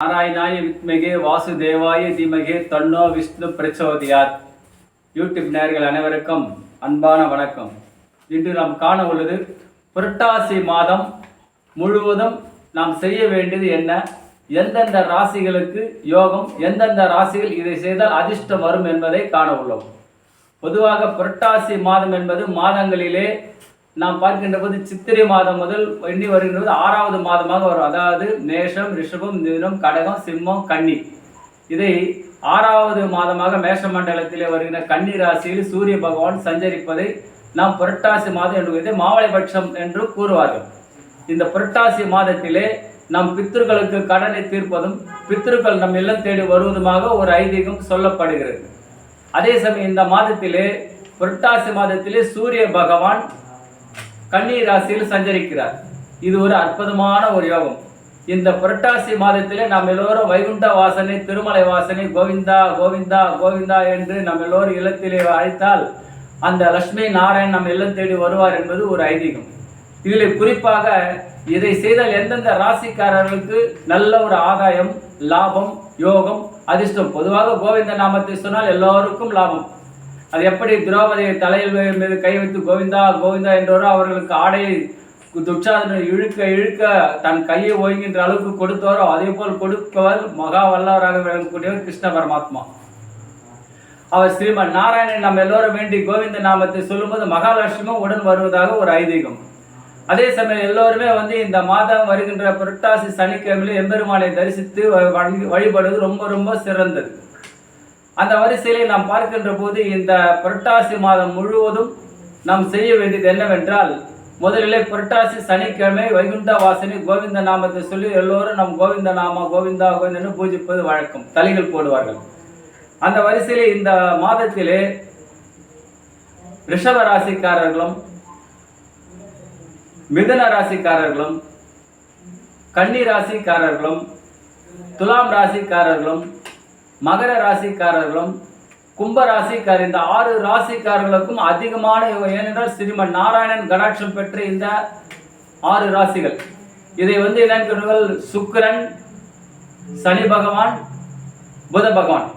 நாராயணாய வித்மகே வாசுதேவாய தீமகே தன்னோ விஷ்ணு பிரச்சோதியார் யூடியூப் நேர்கள் அனைவருக்கும் அன்பான வணக்கம். இன்று நாம் காண உள்ளது புரட்டாசி மாதம் முழுவதும் நாம் செய்ய வேண்டியது என்ன? எந்தெந்த ராசிகளுக்கு யோகம் எந்தெந்த ராசிகள் இதை செய்தால் அதிர்ஷ்டம் வரும் என்பதை காண உள்ளோம் பொதுவாக புரட்டாசி மாதம் என்பது மாதங்களிலே நாம் பார்க்கின்ற போது சித்திரை மாதம் முதல் எண்ணி வருகின்றது ஆறாவது மாதமாக வரும். அதாவது மேஷம் ரிஷபம் மிதுனம் கடகம் சிம்மம் கன்னி. இதை ஆறாவது மாதமாக மேஷ மண்டலத்திலே வருகின்ற கன்னி ராசியில் சூரிய பகவான் சஞ்சரிப்பதை நாம் புரட்டாசி மாதம் என்று மாவளைபட்சம் என்று கூறுவார்கள். இந்த புரட்டாசி மாதத்திலே நம் பித்ருக்களுக்கு கடனை தீர்ப்பதும் பித்ருக்கள் நம் இல்லம் தேடி வருவதுமாக ஒரு ஐதீகம் சொல்லப்படுகிறது. அதே சமயம் இந்த மாதத்திலே புரட்டாசி மாதத்திலே சூரிய பகவான் கன்னி ராசியில் சஞ்சரிக்கிறார். இது ஒரு அற்புதமான ஒரு யோகம். இந்த புரட்டாசி மாதத்திலே நாம் எல்லோரும் வைகுண்ட வாசனை திருமலை வாசனை கோவிந்தா கோவிந்தா கோவிந்தா என்று நம்ம எல்லோரும் இல்லத்திலே அழைத்தால் அந்த லட்சுமி நாராயண் நம் இல்லம் தேடி வருவார் என்பது ஒரு ஐதீகம். இதில் குறிப்பாக இதை செய்தால் எந்தெந்த ராசிக்காரர்களுக்கு நல்ல ஒரு ஆதாயம் லாபம் யோகம் அதிர்ஷ்டம்? பொதுவாக கோவிந்த நாமத்தை சொன்னால் எல்லோருக்கும் லாபம். அது எப்படி திரௌபதி தலையில் மீது கை வைத்து கோவிந்தா கோவிந்தா என்றோரோ அவர்களுக்கு ஆடையை துச்சாதனை இழுக்க இழுக்க தன் கையை ஓய்கின்ற அளவுக்கு கொடுத்தோரோ அதே போல் கொடுப்பவர் மகா வல்லவராக விளங்கக்கூடியவர் கிருஷ்ண பரமாத்மா. அவர் ஸ்ரீமன் நாராயணன் நம்ம எல்லோரும் வேண்டி கோவிந்த நாமத்தை சொல்லும்போது மகாலட்சுமியும் உடன் வருவதாக ஒரு ஐதீகம். அதே சமயம் எல்லோருமே வந்து இந்த மாதம் வருகின்ற புரட்டாசி சனிக்கிழமையில் எம்பெருமானை தரிசித்து வணங்கி- வழிபடுவது ரொம்ப ரொம்ப சிறந்தது. அந்த வரிசையிலே நாம் பார்க்கின்ற போது இந்த புரட்டாசி மாதம் முழுவதும் நாம் செய்ய வேண்டியது என்னவென்றால் முதலிலே புரட்டாசி சனிக்கிழமை வைகுண்ட வாசனை கோவிந்த நாமத்தை சொல்லி எல்லோரும் நம் கோவிந்த நாம கோவிந்தா கோவிந்தன்னு பூஜிப்பது வழக்கம். தலைகள் போடுவார்கள். அந்த வரிசையிலே இந்த மாதத்திலே ரிஷப ராசிக்காரர்களும் மிதுன ராசிக்காரர்களும் கன்னி ராசிக்காரர்களும் துலாம் ராசிக்காரர்களும் மகர ராசிக்காரர்களும் கும்ப ராசிக்காரர் இந்த ஆறு ராசிக்காரர்களுக்கும் அதிகமான ஏனென்றால் ஸ்ரீமன் நாராயணன் கடாட்சம் பெற்ற இந்த ஆறு ராசிகள். இதை வந்து என்னன்னு சுக்கரன் சுக்கிரன் சனி பகவான் புத பகவான்.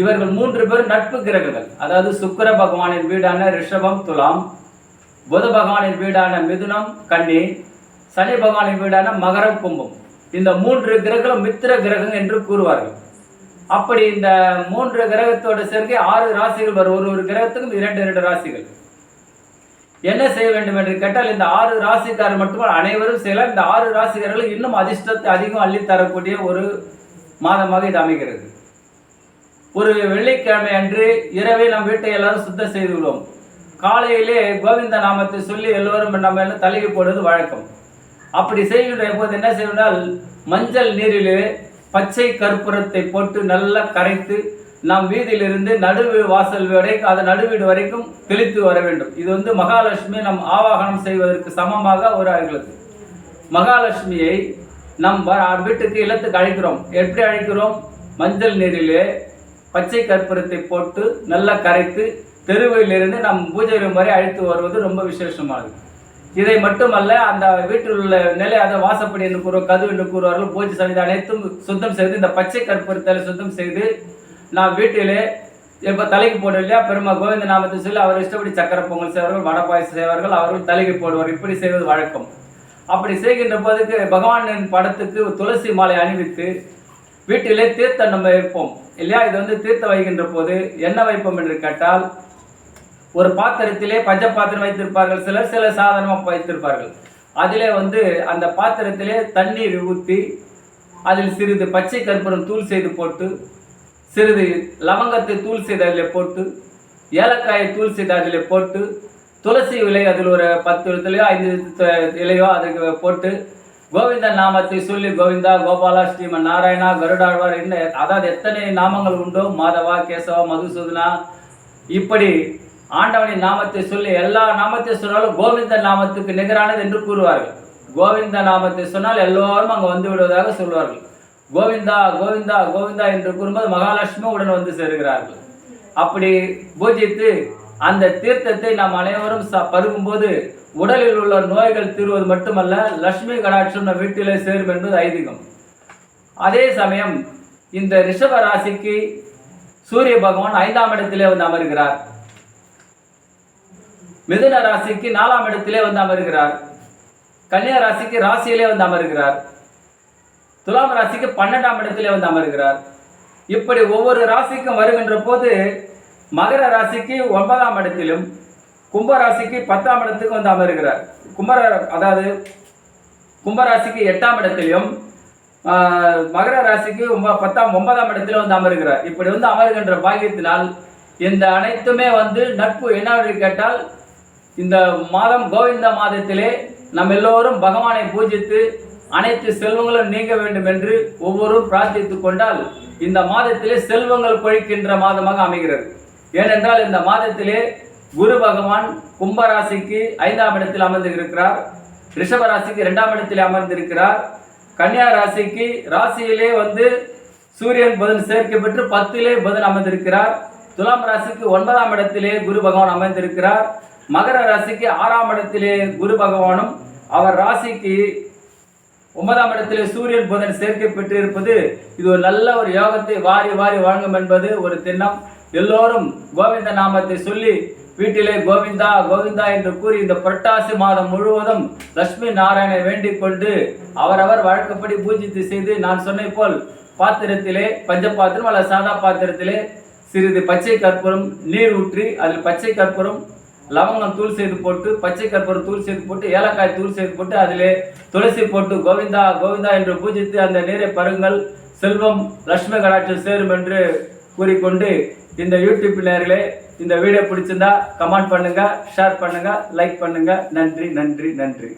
இவர்கள் மூன்று பேர் நட்பு கிரகங்கள். அதாவது சுக்கர பகவானின் வீடான ரிஷபம் துலாம் புத பகவானின் வீடான மிதுனம் கன்னி சனி பகவானின் வீடான மகரம் கும்பம். இந்த மூன்று கிரகங்களும் மித்திர கிரகம் என்று கூறுவார்கள். அப்படி இந்த மூன்று கிரகத்தோட சேர்க்கை ஆறு ராசிகள் வரும். ஒரு ஒரு கிரகத்துக்கும் இரண்டு இரண்டு ராசிகள். என்ன செய்ய வேண்டும் என்று கேட்டால் இந்த ஆறு ராசிக்காரர் மட்டுமல்ல அனைவரும் செய்யலாம். இந்த ஆறு ராசிக்காரர்கள் இன்னும் அதிர்ஷ்டத்தை அதிகம் அள்ளித் தரக்கூடிய ஒரு மாதமாக இது அமைகிறது. ஒரு வெள்ளிக்கிழமை அன்று இரவே நம் வீட்டை எல்லாரும் சுத்தம் செய்து விடுவோம். காலையிலே கோவிந்த நாமத்தை சொல்லி எல்லோரும் நம்ம எல்லாம் தலைக்கு போடுவது வழக்கம். அப்படி செய்கின்ற போது என்ன செய்வதால் மஞ்சள் நீரிலே பச்சை கற்பூரத்தை போட்டு நல்லா கரைத்து நாம் வீதியிலிருந்து நடுவு வாசல் வரை அது நடுவீடு வரைக்கும் தெளித்து வர வேண்டும். இது வந்து மகாலட்சுமி நம் ஆவாகனம் செய்வதற்கு சமமாக ஒரு அவர்களுக்கு மகாலட்சுமியை நம் வீட்டுக்கு இல்லத்துக்கு அழைக்கிறோம். எப்படி அழைக்கிறோம்? மஞ்சள் நீரிலே பச்சை கற்பூரத்தை போட்டு நல்லா கரைத்து தெருவிலிருந்து நம் பூஜை ரூம் வரை அழைத்து வருவது ரொம்ப விசேஷமானது. இதை மட்டுமல்ல அந்த வீட்டில் உள்ள நிலை அதை வாசப்படி என்று கூறுவோம் கது என்று கூறுவார்கள் பூஜை சன்னிதி அனைத்தும் சுத்தம் செய்து இந்த பச்சை கற்பூரத்தை சுத்தம் செய்து நாம் வீட்டிலே இப்போ தலைக்கு போடுவோம் இல்லையா பெருமா கோவிந்த நாமத்தை சொல்லி அவர் இஷ்டப்படி சக்கரை பொங்கல் செய்வார்கள் வடை பாயசம் செய்வார்கள் அவர்கள் தலைக்கு போடுவார். இப்படி செய்வது வழக்கம். அப்படி செய்கின்ற போதுக்கு பகவானின் படத்துக்கு துளசி மாலை அணிவித்து வீட்டிலே தீர்த்தம் நம்ம வைப்போம். இல்லையா இது வந்து தீர்த்தம் வைக்கின்ற போது என்ன வைப்போம் என்று கேட்டால் ஒரு பாத்திரத்திலே பஞ்ச பாத்திரம் வைத்திருப்பார்கள். சிலர் சில சாதனமாக வைத்திருப்பார்கள். அதிலே வந்து அந்த பாத்திரத்திலே தண்ணீர் ஊற்றி அதில் சிறிது பச்சை கற்பூரம் தூள் செய்து போட்டு சிறிது லவங்கத்தை தூள் செய்து அதில் போட்டு ஏலக்காயை தூள் செய்து அதில் போட்டு துளசி இலை அதில் ஒரு பத்து இடத்துலையோ ஐந்து இலையோ அதுக்கு போட்டு கோவிந்த நாமத்தை சொல்லி கோவிந்தா கோபாலா ஸ்ரீமன் நாராயணா கருடாழ்வார் என்ன அதாவது எத்தனை நாமங்கள் உண்டோ? மாதவா கேசவா மதுசூதனா இப்படி ஆண்டவனின் நாமத்தை சொல்லி எல்லா நாமத்தை சொன்னாலும் கோவிந்த நாமத்துக்கு நிகரானது என்று கூறுவார்கள். கோவிந்த நாமத்தை சொன்னால் எல்லோரும் அங்கே வந்து விடுவதாக சொல்வார்கள். கோவிந்தா கோவிந்தா கோவிந்தா என்று கூறும்போது மகாலட்சுமி உடன் வந்து சேருகிறார்கள். அப்படி பூஜித்து அந்த தீர்த்தத்தை நாம் அனைவரும் ச- பருகும்போது உடலில் உள்ள நோய்கள் தீர்வது மட்டுமல்ல லட்சுமி கடாட்சம் நம் வீட்டிலே சேரும் என்பது ஐதீகம். அதே சமயம் இந்த ரிஷப ராசிக்கு சூரிய பகவான் ஐந்தாம் இடத்திலே வந்து அமர்கிறார். மிதுன ராசிக்கு நாலாம் இடத்திலே வந்து அமர்கிறார். கன்னியா ராசிக்கு ராசியிலே வந்து அமர்கிறார். துலாம் ராசிக்கு பன்னெண்டாம் இடத்திலே வந்து அமர்கிறார். இப்படி ஒவ்வொரு ராசிக்கும் வருகின்ற போது மகர ராசிக்கு ஒன்பதாம் இடத்திலும் கும்ப ராசிக்கு பத்தாம் இடத்துக்கு வந்து அமர்கிறார். கும்பர அதாவது கும்பராசிக்கு எட்டாம் இடத்திலையும் மகர ராசிக்கு பத்தாம் ஒன்பதாம் இடத்திலும் வந்து அமர்கிறார். இப்படி வந்து அமர்கின்ற பாக்கியத்தினால் இந்த அனைத்துமே வந்து நட்பு. என்னவென்று கேட்டால் இந்த மாதம் கோவிந்த மாதத்திலே நம் எல்லோரும் பகவானை பூஜித்து அனைத்து செல்வங்களும் நீங்க வேண்டும் என்று ஒவ்வொருவரும் பிரார்த்தித்துக் கொண்டால் இந்த மாதத்திலே செல்வங்கள் கொழிக்கின்ற மாதமாக அமைகிறது. ஏனென்றால் இந்த மாதத்திலே குரு பகவான் கும்பராசிக்கு ஐந்தாம் இடத்தில் அமர்ந்திருக்கிறார். ரிஷப ராசிக்கு இரண்டாம் இடத்தில் அமர்ந்திருக்கிறார். கன்னியா ராசிக்கு ராசியிலே வந்து சூரியன் புதன் சேர்க்கை பெற்று பத்திலே புதன் அமர்ந்திருக்கிறார். துலாம் ராசிக்கு ஒன்பதாம் இடத்திலே குரு பகவான் அமர்ந்திருக்கிறார். மகர ராசிக்கு ஆறாம் இடத்திலே குரு பகவானும் அவர் ராசிக்கு ஒன்பதாம் இடத்திலே சூரியன் புதன் சேர்க்கை பெற்றிருப்பது இது ஒரு நல்ல ஒரு யோகத்தை வாரி வாரி வழங்கும் என்பது ஒரு திண்ணம். எல்லோரும் கோவிந்த நாமத்தை சொல்லி வீட்டிலே கோவிந்தா கோவிந்தா என்று கூறி இந்த புரட்டாசி மாதம் முழுவதும் லட்சுமி நாராயணை வேண்டிக் கொண்டு அவரவர் வழக்கப்படி பூஜித்து செய்து நான் சொன்னை போல் பாத்திரத்திலே பஞ்ச பாத்திரம் அல்லது சாதா பாத்திரத்திலே சிறிது பச்சை கற்பூரம் நீர் ஊற்றி அதில் பச்சை கற்பூரம் லவங்கம் தூள் செய்து போட்டு பச்சை கற்பூரம் தூள் செய்து போட்டு ஏலக்காய் தூள் செய்து போட்டு அதிலே துளசி போட்டு கோவிந்தா கோவிந்தா என்று பூஜித்து அந்த நீரை பருங்கள். செல்வம் லட்சுமி கடாட்சியம் சேரும் என்று கூறிக்கொண்டு இந்த யூடியூப் நேர்களே இந்த வீடியோ பிடிச்சிருந்தா கமெண்ட் பண்ணுங்க ஷேர் பண்ணுங்க லைக் பண்ணுங்க. நன்றி நன்றி நன்றி.